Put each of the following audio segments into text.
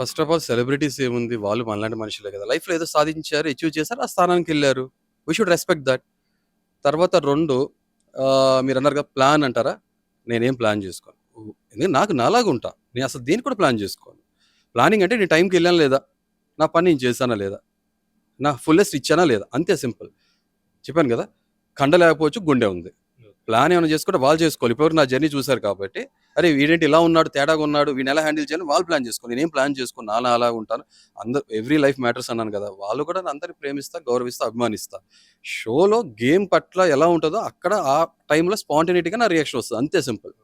First of all celebrities ఏముంది? వాళ్ళు మనలాంటి మనుషులే కదా. లైఫ్లో ఏదో సాధించారు అచీవ్ చేశారు ఆ స్థానానికి వెళ్ళారు. వీ షుడ్ రెస్పెక్ట్ దట్ తర్వాత రెండు మీరు అన్నారు కదా ప్లాన్ అంటారా? నేనేం ప్లాన్ చేసుకోను. ఎందుకంటే నాకు నాలాగా ఉంటా. నేను అసలు దేనికి కూడా ప్లాన్ చేసుకోను. ప్లానింగ్ అంటే నేను టైంకి వెళ్ళాను లేదా? నా పని నేను చేశానా లేదా? నా ఫుల్లెస్ట్ ఇచ్చానా లేదా? అంతే సింపుల్. చెప్పాను కదా కండ లేకపోవచ్చు గుండె ఉంది. ప్లాన్ ఏమైనా చేసుకుంటే వాళ్ళు చేసుకోవాలి. ఇప్పుడు నా జర్నీ చూశారు కాబట్టి అరే వీడేంటి ఇలా ఉన్నాడు తేడాగా ఉన్నాడు వీడిని ఎలా హ్యాండిల్ చేయాలి? వాళ్ళు ప్లాన్ చేసుకోండి నేనేం ప్లాన్ చేసుకోను? నాలా అలా ఉంటాను. అందరు ఎవ్రీ లైఫ్ మ్యాటర్స్ అన్నాను కదా వాళ్ళు కూడా అందరిని ప్రేమిస్తా గౌరవిస్తా అభిమానిస్తా. షోలో గేమ్ పట్ల ఎలా ఉంటుందో అక్కడ ఆ టైంలో స్పాంటినిటీగా నా రియాక్షన్ వస్తుంది. అంతే సింపుల్.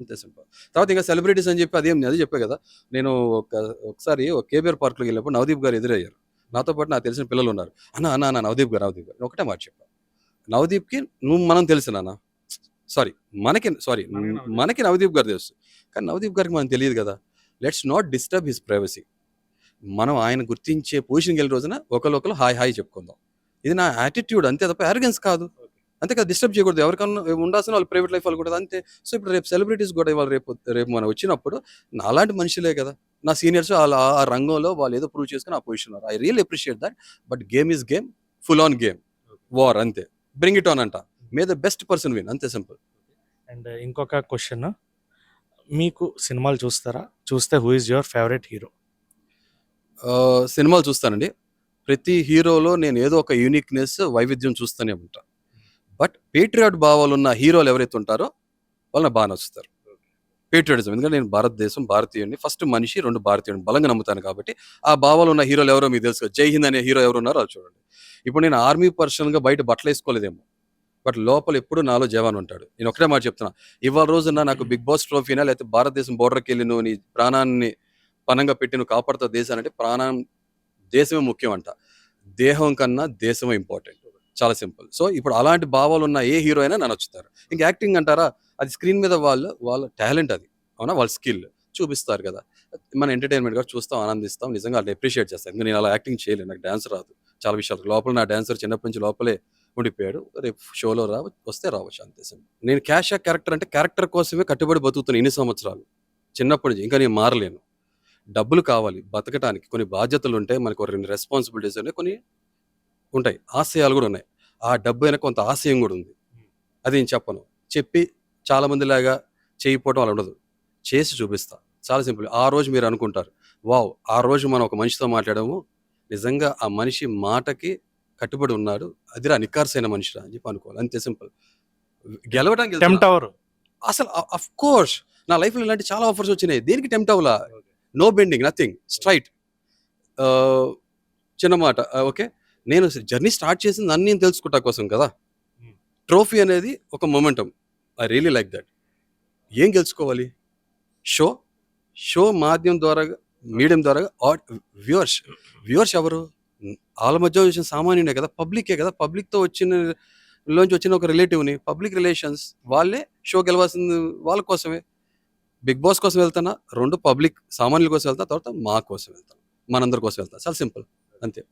అంతే సింపుల్. తర్వాత ఇంకా సెలబ్రిటీస్ అని చెప్పి అదేం అదే చెప్పే కదా నేను ఒక ఒకసారి ఒక కేబీఆర్ పార్క్లోకి వెళ్ళినప్పుడు నవదీప్ గారు ఎదురయ్యారు. నాతో పాటు నాకు తెలిసిన పిల్లలు ఉన్నారు. అన్న అన్న అన్న నవదీప్ గారు నవదీప్ గారు ఒకటే మాట చెప్పాను నవదీప్కి నువ్వు మనం తెలుసు నాన్న. సారీ మనకి సారీ మనకి నవదీప్. గారు తెలుసు. కానీ నవదీప్ గారికి మనకు తెలియదు కదా. Let's not disturb his privacy మనం ఆయన గుర్తించే పొజిషన్కి వెళ్ళిన రోజున ఒకరు హాయ్ హాయ్ చెప్పుకుందాం. ఇది నా యాటిట్యూడ్ అంతే తప్ప అరగెన్స్ కాదు. అంతే కదా డిస్టర్బ్ చేయకూడదు. ఎవరికన్నా ఉండాల్సిన వాళ్ళు ప్రైవేట్ లైఫ్ వాళ్ళు కూడా అంతే. సో ఇప్పుడు రేపు సెలబ్రిటీస్ కూడా వాళ్ళు రేపు రేపు మనం వచ్చినప్పుడు నాలాంటి మనుషులే కదా. నా సీనియర్స్ వాళ్ళ ఆ- రంగంలో వాళ్ళు ఏదో ప్రూవ్ చేసుకుని ఆ position I real appreciate that but game is game full on game war అంతే. బ్రింగ్ ఇట్ ఆన్ అంట. May the best person win అంతే సింపుల్ అండ్ ఇంకొక క్వశ్చన్ మీకు సినిమాలు చూస్తారా? చూస్తే who is your favourite hero సినిమాలు చూస్తానండి. ప్రతి హీరోలో నేను ఏదో ఒక యూనిక్నెస్ వైవిధ్యం చూస్తూనే ఉంటా. బట్ పేట్రియాట్ భావాలు ఉన్న హీరోలు ఎవరైతే ఉంటారో వాళ్ళు నాకు బాగా నచ్చుతారు. పేట్రియాటిజం ఎందుకంటే నేను భారతదేశం భారతీయుడిని. ఫస్ట్ మనిషి రెండు భారతీయుడిని. బలంగా నమ్ముతాను కాబట్టి ఆ భావాలు ఉన్న హీరోలు ఎవరో మీకు తెలుసు. జై హింద్ అనే హీరో ఎవరు ఉన్నారో అది చూడండి. ఇప్పుడు నేను ఆర్మీ పర్సన్గా బయట బట్టలు వేసుకోలేదేమో. బట్ లోపల ఎప్పుడు నాలో జవాన్ ఉంటాడు. నేను ఒకటే మాట చెప్తున్నా. ఇవాళ రోజున నాకు బిగ్ బాస్ ట్రోఫీనా లేకపోతే భారతదేశం బోర్డర్కి వెళ్ళి నువ్వు నీ ప్రాణాన్ని పనంగా పెట్టి నువ్వు కాపాడుతావు దేశాన్ని అంటే ప్రాణం దేశమే ముఖ్యం అంట దేహం కన్నా దేశమే ఇంపార్టెంట్ చాలా సింపుల్. సో ఇప్పుడు అలాంటి భావాలు ఉన్న ఏ హీరో అయినా నన్ను వచ్చుతారు. ఇంకా యాక్టింగ్ అంటారా? అది స్క్రీన్ మీద వాళ్ళు వాళ్ళ టాలెంట్ అది. అవునా? వాళ్ళ స్కిల్ చూపిస్తారు కదా. మన ఎంటర్టైన్మెంట్ కూడా చూస్తాం ఆనందిస్తాం నిజంగా వాళ్ళు అప్రిషియేట్ చేస్తాం ఇంకా నేను అలా యాక్టింగ్ చేయలేను నాకు డాన్స్ రాదు. చాలా విషయాలు. లోపల నా డాన్సర్ చిన్నప్పటి నుంచి లోపలే ఉండిపోయాడు. రేపు షోలో రా వస్తే రావచ్చు అంతే సింపుల్ నేను క్యాష్ క్యారెక్టర్ అంటే క్యారెక్టర్ కోసమే కట్టుబడి బతుకుతున్నాను ఇన్ని సంవత్సరాలు. చిన్నప్పటి నుంచి ఇంకా నేను మారలేను. డబ్బులు కావాలి బతకటానికి. కొన్ని బాధ్యతలు ఉంటాయి మనకు రెండు రెస్పాన్సిబిలిటీస్ ఉన్నాయి కొన్ని ఉంటాయి. ఆశయాలు కూడా ఉన్నాయి. ఆ డబ్బు అయినా కొంత ఆశయం కూడా ఉంది. అది నేను చెప్పను. చెప్పి చాలామందిలాగా లాగా చేయిపోవడం అలా ఉండదు. చేసి చూపిస్తా. చాలా సింపుల్. ఆ రోజు మీరు అనుకుంటారు వావ్ ఆ రోజు మనం ఒక మనిషితో మాట్లాడాము. నిజంగా ఆ మనిషి మాటకి కట్టుబడి ఉన్నాడు. అదిరా నిక్కార్సైన మనిషిరా అని చెప్పి అనుకోవాలి. అంతే సింపుల్. గెలవడానికి. టెంప్ట్ అవర్ అసలు అఫ్ కోర్స్ నా లైఫ్లో ఇలాంటి చాలా ఆఫర్స్ వచ్చినాయి. దేనికి టెంప్ట్ అవ్వలా? నో బెండింగ్ నథింగ్ స్ట్రైట్ చిన్న మాట ఓకే. నేను జర్నీ స్టార్ట్ చేసింది నన్ను నేను తెలుసుకుంటా కోసం కదా? Hmm. ట్రోఫీ అనేది ఒక momentum. I really like that. ఏం గెలుచుకోవాలి? షో షో మాధ్యమం ద్వారా మీడియం ద్వారా వ్యూవర్స్ వ్యూవర్స్ ఎవరు? వాళ్ళ మధ్య వచ్చిన సామాన్యుడే కదా పబ్లికే కదా. పబ్లిక్తో వచ్చిన లోంచి వచ్చిన ఒక రిలేటివ్ని పబ్లిక్ రిలేషన్స్ వాళ్ళే షో గెలవాల్సింది వాళ్ళ కోసమే. బిగ్ బాస్ కోసం వెళ్తానా రెండు పబ్లిక్ సామాన్యుల కోసం వెళ్తా తర్వాత మా కోసం వెళ్తాను మనందరి కోసం వెళ్తాను చాలా సింపుల్ అంతే.